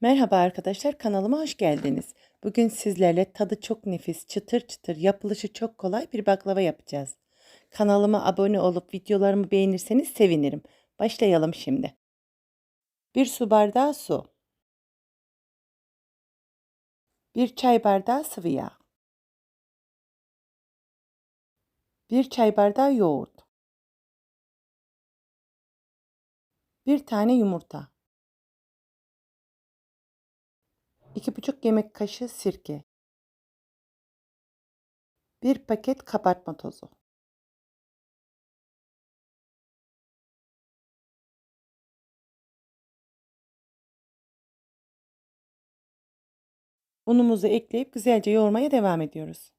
Merhaba arkadaşlar kanalıma hoş geldiniz. Bugün sizlerle tadı çok nefis, çıtır çıtır, yapılışı çok kolay bir baklava yapacağız. Kanalıma abone olup videolarımı beğenirseniz sevinirim. Başlayalım şimdi. 1 su bardağı su. 1 çay bardağı sıvı yağ. 1 çay bardağı yoğurt. 1 tane yumurta. 2,5 yemek kaşığı sirke. 1 paket kabartma tozu. Unumuzu ekleyip güzelce yoğurmaya devam ediyoruz.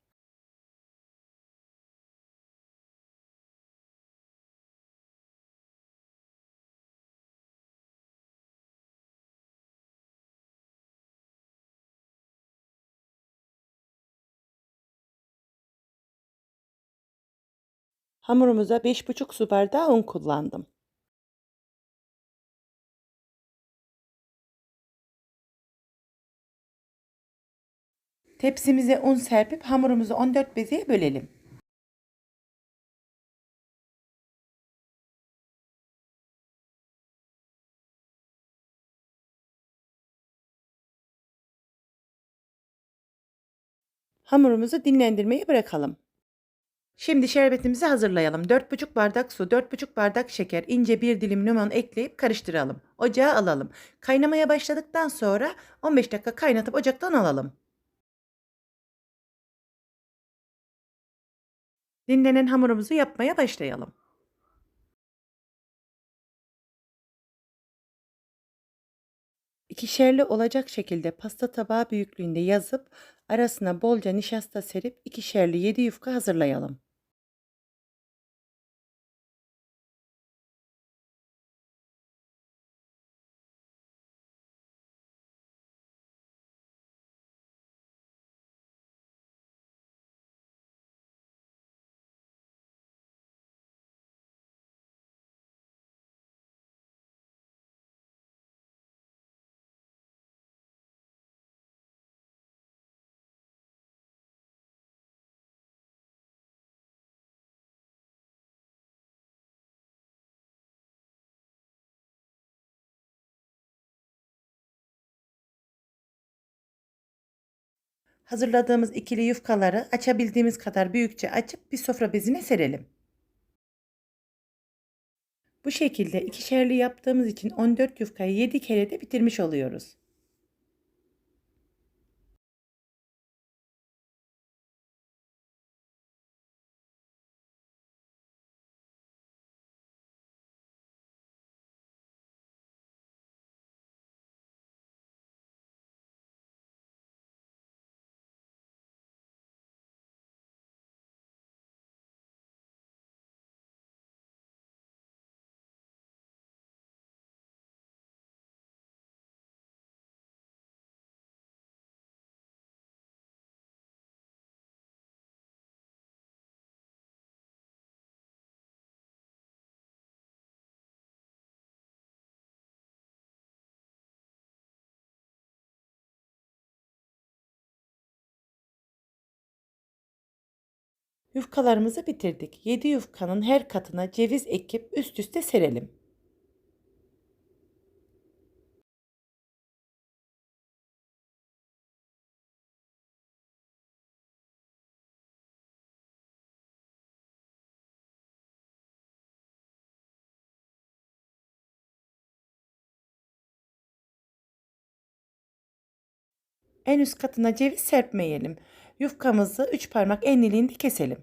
Hamurumuza 5,5 su bardağı un kullandım. Tepsimize un serpip hamurumuzu 14 bezeye bölelim. Hamurumuzu dinlendirmeye bırakalım. Şimdi şerbetimizi hazırlayalım. 4,5 bardak su, 4,5 bardak şeker, ince bir dilim limon ekleyip karıştıralım. Ocağa alalım. Kaynamaya başladıktan sonra 15 dakika kaynatıp ocaktan alalım. Dinlenen hamurumuzu yapmaya başlayalım. İkişerli olacak şekilde pasta tabağı büyüklüğünde yazıp arasına bolca nişasta serip ikişerli 7 yufka hazırlayalım. Hazırladığımız ikili yufkaları açabildiğimiz kadar büyükçe açıp bir sofra bezine serelim. Bu şekilde ikişerli yaptığımız için 14 yufkayı 7 kere de bitirmiş oluyoruz. Yufkalarımızı bitirdik. 7 yufkanın her katına ceviz ekip üst üste serelim. En üst katına ceviz serpmeyelim. Yufkamızı 3 parmak enliliğinde keselim.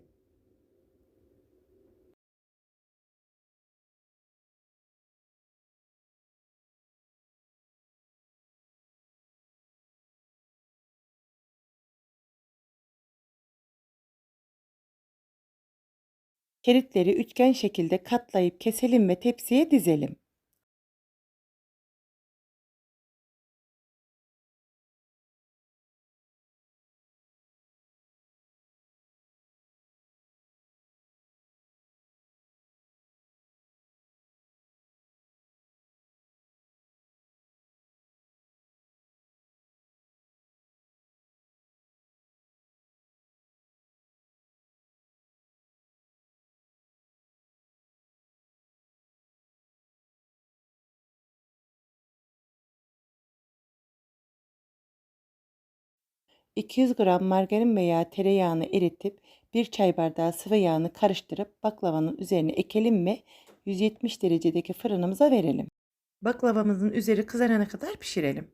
Şeritleri üçgen şekilde katlayıp keselim ve tepsiye dizelim. 200 gram margarin veya tereyağını eritip 1 çay bardağı sıvı yağını karıştırıp baklavanın üzerine ekelim ve 170 derecedeki fırınımıza verelim. Baklavamızın üzeri kızarana kadar pişirelim.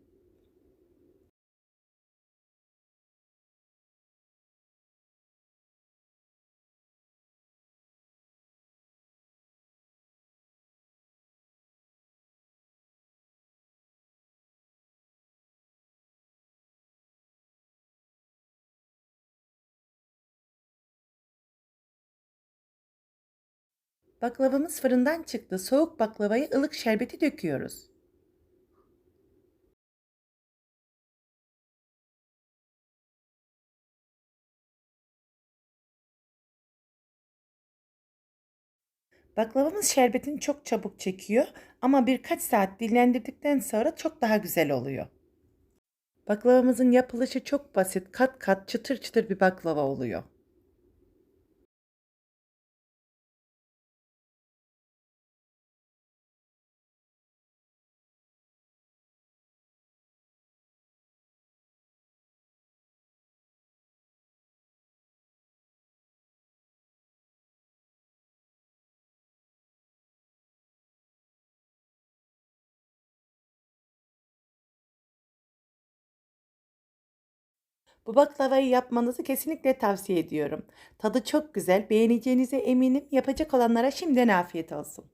Baklavamız fırından çıktı. Soğuk baklavayı ılık şerbeti döküyoruz. Baklavamız şerbetini çok çabuk çekiyor ama birkaç saat dinlendirdikten sonra çok daha güzel oluyor. Baklavamızın yapılışı çok basit, kat kat çıtır çıtır bir baklava oluyor. Bu baklavayı yapmanızı kesinlikle tavsiye ediyorum. Tadı çok güzel, beğeneceğinize eminim. Yapacak olanlara şimdiden afiyet olsun.